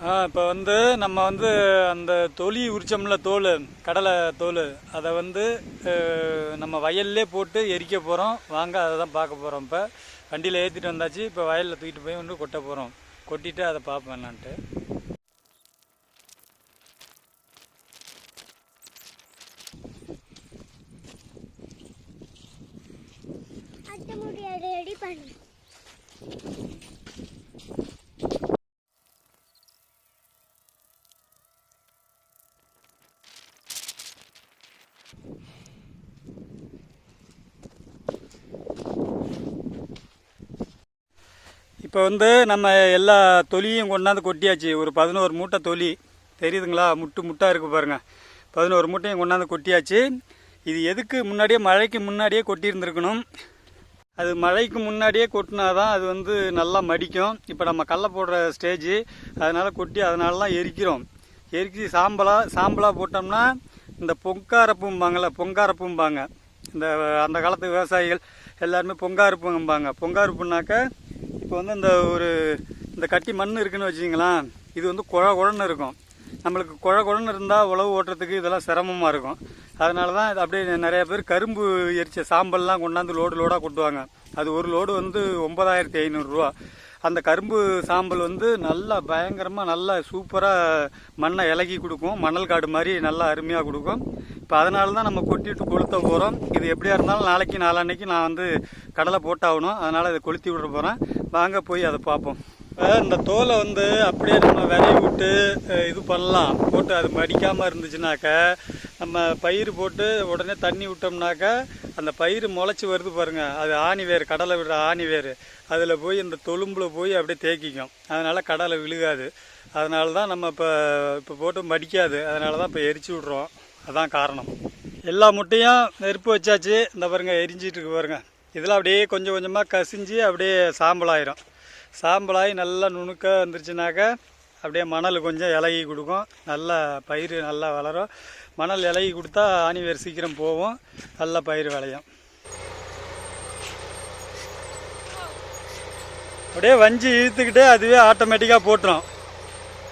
இப்போ வந்து நம்ம வந்து அந்த தொலி உரிச்சோம்ல தோல் கடலை தோல் அதை வந்து நம்ம வயல்லே போட்டு எரிக்க போகிறோம் வாங்க அதை தான் பார்க்க போகிறோம் இப்போ. வண்டியில் ஏற்றிட்டு வந்தாச்சு. இப்போ வயலில் தூக்கிட்டு போய் ஒன்று கொட்ட போகிறோம் கொட்டிட்டு அதை பார்ப்போம் என்னான்ட்டு. இப்போ வந்து நம்ம எல்லா தொலியும் கொண்டாந்து கொட்டியாச்சு. ஒரு பதினோரு மூட்டை தொலி. தெரியுதுங்களா? முட்டு முட்டாக இருக்குது பாருங்கள் பதினோரு மூட்டையும் கொண்டாந்து கொட்டியாச்சு. இது எதுக்கு முன்னாடியே மழைக்கு முன்னாடியே கொட்டியிருந்துருக்கணும்? அது மழைக்கு முன்னாடியே கொட்டினா தான் அது வந்து நல்லா மடிக்கும். இப்போ நம்ம கடல போடுற ஸ்டேஜ் அதனால் கொட்டி அதனாலலாம் எரிக்கிறோம். எரிச்சு சாம்பலாக சாம்பலாக போட்டோம்னா இந்த பொங்காரப்பும்பாங்கள்ல பொங்காரப்பும்பாங்க. இந்த அந்த காலத்து விவசாயிகள் எல்லாருமே பொங்காரப்பும்பாங்க. பொங்காரப்புனாக்க இப்போ வந்து இந்த ஒரு இந்த கட்டி மண் இருக்குன்னு வச்சுக்கிங்களேன் இது வந்து குழ குழன்னு இருக்கும். நம்மளுக்கு குழ குழன்னு இருந்தால் உழவு ஓட்டுறதுக்கு இதெல்லாம் சிரமமாக இருக்கும். அதனால தான் இது அப்படியே நிறைய பேர் கரும்பு எரிச்ச சாம்பல்லாம் கொண்டாந்து லோடு லோடாக கொட்டுவாங்க. அது ஒரு லோடு வந்து ஒன்பதாயிரத்தி ஐநூறுரூவா அந்த கரும்பு சாம்பல் வந்து நல்லா பயங்கரமாக நல்லா சூப்பராக மண்ணை இலகி கொடுக்கும். மணல் காடு மாதிரி நல்லா அருமையாக கொடுக்கும். இப்போ அதனால தான் நம்ம கொட்டிட்டு கொளுத்த போகிறோம் இது எப்படியா இருந்தாலும் நாளைக்கு நாளான்னைக்கு நான் வந்து கடலை போட்டாகணும். அதனால் இதை கொளுத்தி விட போகிறேன் வாங்க போய் அதை பார்ப்போம். இந்த தோலை வந்து அப்படியே நம்ம விரைவி விட்டு இது பண்ணலாம். போட்டு அது மடிக்காமல் இருந்துச்சுனாக்க நம்ம பயிர் போட்டு உடனே தண்ணி விட்டோம்னாக்க அந்த பயிர் முளைச்சி வருது பாருங்க. அது ஆணி வேர் கடலை விடுற ஆணி வேறு அதில் போய் இந்த தொலும்பில் போய் அப்படியே தேக்கிக்கும் அதனால் கடலை விழுகாது. அதனால தான் நம்ம இப்போ இப்போ போட்டு மடிக்காது. அதனால தான் இப்போ எரிச்சு விட்றோம். அதான் காரணம். எல்லா முட்டையும் நெருப்பு வச்சாச்சு. இந்த பாருங்க எரிஞ்சிட்டு இருக்கு பாருங்க. இதெல்லாம் அப்படியே கொஞ்சம் கொஞ்சமாக கசிஞ்சு அப்படியே சாம்பலாயிரும். சாம்பலாகி நல்லா நுணுக்க வந்துருச்சுனாக்க அப்படியே மணல் கொஞ்சம் இலகி கொடுக்கும். நல்லா பயிர் நல்லா வளரும். மணல் இலகி கொடுத்தா ஆணி சீக்கிரம் போகும். நல்லா பயிர் விளையும். அப்படியே வஞ்சி இழுத்துக்கிட்டே அதுவே ஆட்டோமேட்டிக்காக போட்டுரும்.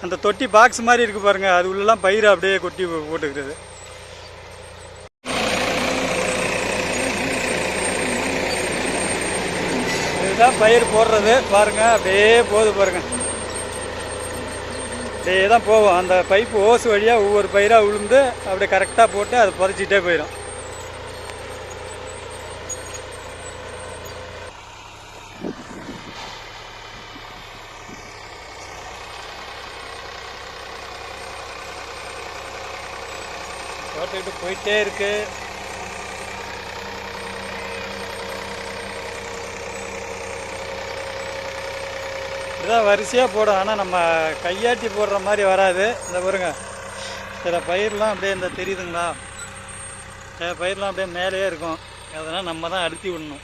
அந்த தொட்டி பாக்ஸ் மாதிரி இருக்குது பாருங்கள் அது உள்ளெல்லாம் பயிர் அப்படியே கொட்டி போட்டுக்கிறது. இதுதான் பயிர் போடுறது. பாருங்கள் அப்படியே போகுது பாருங்கள் அப்படியே தான் போவோம் அந்த பைப்பு ஓசு வழியாக ஒவ்வொரு பயிராக விழுந்து அப்படியே கரெக்டாக போட்டு அதை புதைச்சிட்டே போயிடும் போட்டுக்கிட்டு போயிட்டே இருக்குது இதான் வரிசையாக போடும். ஆனால் நம்ம கையாட்டி போடுற மாதிரி வராது. இந்த பாருங்க. சில பயிர்லாம் அப்படியே இந்த தெரியுதுங்களா? சில பயிர்லாம் அப்படியே மேலேயே இருக்கும். அதெல்லாம் நம்ம தான் அழுத்தி விடணும்.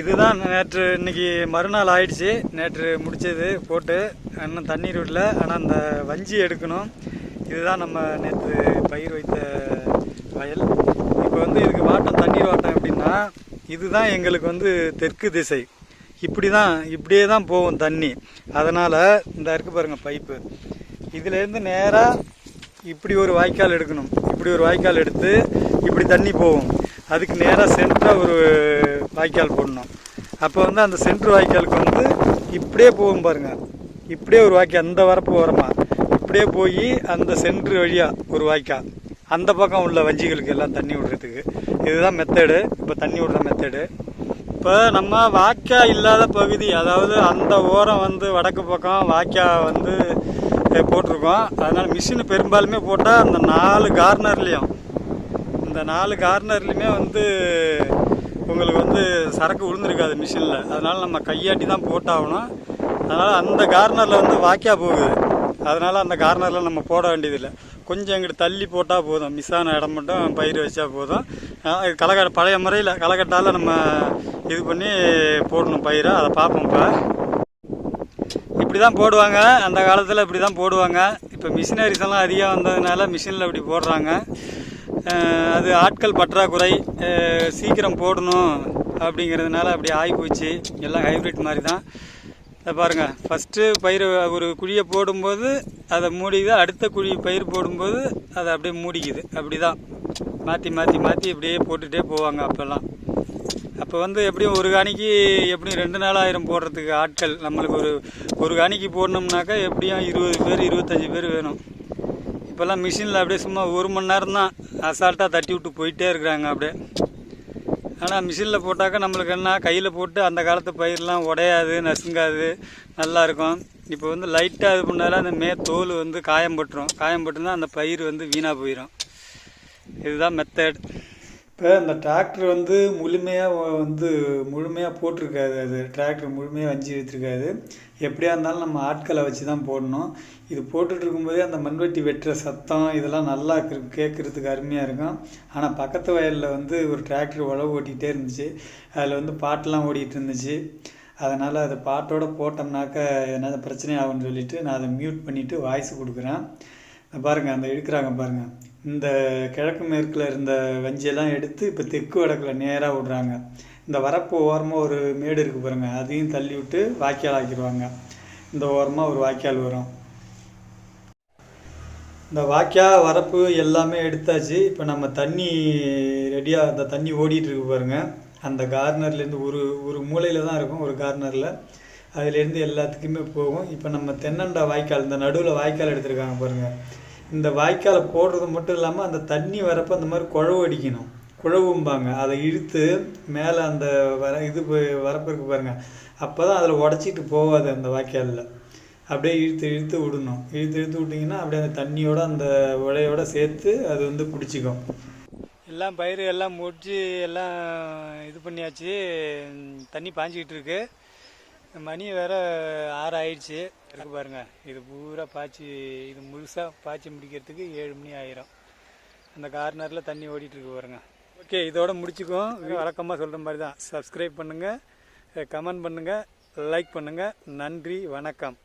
இதுதான் நேற்று இன்னைக்கு மறுநாள் ஆயிடுச்சு. நேற்று முடிச்சது போட்டு இன்னும் தண்ணீர் விடல. ஆனால் அந்த வஞ்சி எடுக்கணும். இதுதான் நம்ம நேற்று பயிர் வைத்த வயல். இப்போ வந்து இதுக்கு வாட்டம் தண்ணீர் வாட்டம் எப்படின்னா இதுதான் எங்களுக்கு வந்து தெற்கு திசை. இப்படி தான் இப்படியே தான் போகும் தண்ணி. அதனால் இந்த இருக்கு பாருங்கள் பைப்பு. இதுலேருந்து நேராக இப்படி ஒரு வாய்க்கால் எடுக்கணும். இப்படி ஒரு வாய்க்கால் எடுத்து இப்படி தண்ணி போகும். அதுக்கு நேராக சென்டராக ஒரு வாய்க்கால் போடணும். அப்போ வந்து அந்த சென்ட்ரு வாய்க்காலுக்கு வந்து இப்படியே போகும் பாருங்க. இப்படியே ஒரு வாய்க்கால் அந்த வரப்பு ஓரமா. இப்படியே போய் அந்த சென்ட்ரு வழியாக ஒரு வாய்க்கால். அந்த பக்கம் உள்ள வஞ்சிகளுக்கு எல்லாம் தண்ணி விடுறதுக்கு. இதுதான் மெத்தடு இப்போ தண்ணி விடுற மெத்தடு இப்போ நம்ம வாய்க்கா இல்லாத பகுதி அதாவது அந்த ஓரம் வந்து வடக்கு பக்கம் வாய்க்கா வந்து போட்டிருக்கோம். அதனால் மிஷின் பெரும்பாலுமே போட்டால் அந்த நாலு கார்னர்லேயும் இந்த நாலு கார்னர்லையுமே வந்து உங்களுக்கு வந்து சரக்கு விழுந்திருக்காது மிஷினில் அதனால் நம்ம கையாட்டி தான் போட்டாகணும். அதனால் அந்த கார்னரில் வந்து வாய்க்கா போகுது. அதனால் அந்த கார்னரில் நம்ம போட வேண்டியதில்லை. கொஞ்சம் எங்கிட்ட தள்ளி போட்டால் போதும். மிஸ் ஆன இடம் மட்டும் பயிர் வச்சா போதும். களைக்கட்ட பழைய முறையில் களைக்கட்டால் நம்ம இது பண்ணி போடணும் பயிரை அதை பார்ப்போம் இப்போ இப்படி தான் போடுவாங்க. அந்த காலத்தில் இப்படி தான் போடுவாங்க. இப்போ மிஷினரிஸ் எல்லாம் அதிகம் வந்ததுனால மிஷினில் இப்படி போடுறாங்க. அது ஆட்கள் பற்றாக்குறை சீக்கிரம் போடணும் அப்படிங்கிறதுனால அப்படி ஆகி போச்சு எல்லாம் ஹைப்ரிட் மாதிரி தான் அதை பாருங்கள் ஃபஸ்ட்டு பயிர் ஒரு குழியை போடும்போது அதை மூடிக்குது அடுத்த குழி பயிர் போடும்போது அதை அப்படியே மூடிக்குது. அப்படி தான் மாற்றி மாற்றி மாற்றி இப்படியே போட்டுகிட்டே போவாங்க அப்போல்லாம். அப்போ வந்து எப்படியும் ஒரு காணிக்கு எப்படியும் ரெண்டு நாள் ஆயிரம் போடுறதுக்கு ஆட்கள் நம்மளுக்கு ஒரு ஒரு காணிக்கு போடணும்னாக்கா எப்படியும் இருபது பேர் இருபத்தஞ்சி பேர் வேணும். இப்போல்லாம் மிஷினில் அப்படியே சும்மா ஒரு மணி நேரம் தான் அசால்ட்டாக தட்டி விட்டு போயிட்டே இருக்கிறாங்க அப்படியே. ஆனால் மிஷினில் போட்டாக்கா நம்மளுக்கு என்ன கையில் போட்டு அந்த காலத்து பயிரெலாம் உடையாது நசுங்காது நல்லாயிருக்கும் இப்போ வந்து லைட்டாக இது பண்ணாலும் அந்த மே தோல் வந்து காயம் பட்டுரும். காயம் பட்டுனா அந்த பயிர் வந்து வீணாக போயிடும் இதுதான் மெத்தட் இப்போ இந்த டிராக்டர் வந்து முழுமையாக வந்து முழுமையாக போட்டிருக்காது. அது டிராக்டர் முழுமையாக வஞ்சி வைத்திருக்காது. எப்படியா இருந்தாலும் நம்ம ஆட்களை வச்சு தான் போடணும். இது போட்டுட்டு இருக்கும்போதே அந்த மண்வெட்டி வெட்டுற சத்தம் இதெல்லாம் நல்லா கேட்குறதுக்கு அருமையாக இருக்கும். ஆனால் பக்கத்து வயலில் வந்து ஒரு டிராக்டர் உழவு ஓட்டிகிட்டே இருந்துச்சு. அதில் வந்து பாட்டெலாம் ஓடிட்டு இருந்துச்சு. அதனால் அது பாட்டோட போட்டோம்னாக்க எதனால் பிரச்சனை ஆகும்னு சொல்லிட்டு நான் அதை மியூட் பண்ணிவிட்டு வாய்ஸ் கொடுக்குறேன். பாருங்கள் அந்த எடுக்கிறாங்க பாருங்கள் இந்த கிழக்கு மேற்கில் இருந்த வஞ்சியெல்லாம் எடுத்து இப்போ தெற்கு வடக்கில் நேராக விடுறாங்க. இந்த வரப்பு ஓரமாக ஒரு மேடு இருக்குது பாருங்கள் அதையும் தள்ளி விட்டு வாய்க்கால் ஆக்கிடுவாங்க இந்த ஓரமாக ஒரு வாய்க்கால் வரும். இந்த வாய்க்கால் வரப்பு எல்லாமே எடுத்தாச்சு. இப்போ நம்ம தண்ணி ரெடியாக அந்த தண்ணி ஓடிட்டு இருக்கு பாருங்கள் அந்த கார்னர்லேருந்து ஒரு ஒரு மூலையில் தான் இருக்கும் ஒரு கார்னரில். அதுலேருந்து எல்லாத்துக்குமே போகும். இப்போ நம்ம தென்னண்டா வாய்க்கால் இந்த நடுவில் வாய்க்கால் எடுத்திருக்காங்க பாருங்கள் இந்த வாய்க்காலை போடுறது மட்டும் இல்லாமல் அந்த தண்ணி வரப்போ அந்த மாதிரி குழவு அடிக்கணும். குழவும்பாங்க. அதை இழுத்து மேலே அந்த வர இது போய் வரப்பு இருக்கு பாருங்க. அப்போ தான் அதில் உடச்சிட்டு போகாது அந்த வாய்க்காலில். அப்படியே இழுத்து இழுத்து விடணும். இழுத்து இழுத்து விட்டிங்கன்னா அப்படியே அந்த தண்ணியோட அந்த உடையோட சேர்த்து அது வந்து பிடிச்சிக்கும் எல்லாம் பயிர் எல்லாம் முடிச்சு எல்லாம் இது பண்ணியாச்சு. தண்ணி பாஞ்சிக்கிட்டு இருக்குது மணி வேற ஆறு ஆயிடுச்சு இருக்கு பாருங்க. இது பூரா பாய்ச்சி இது முழுசாக பாய்ச்சி முடிக்கிறதுக்கு ஏழு மணி ஆயிரும். அந்த கார்னரில் தண்ணி ஓடிட்டு இருக்கு பாருங்க. ஓகே இதோட முடிச்சுக்குவோம். வழக்கமாக சொல்கிற மாதிரி தான் சப்ஸ்கிரைப் பண்ணுங்கள் கமெண்ட் பண்ணுங்கள் லைக் பண்ணுங்கள் நன்றி வணக்கம்.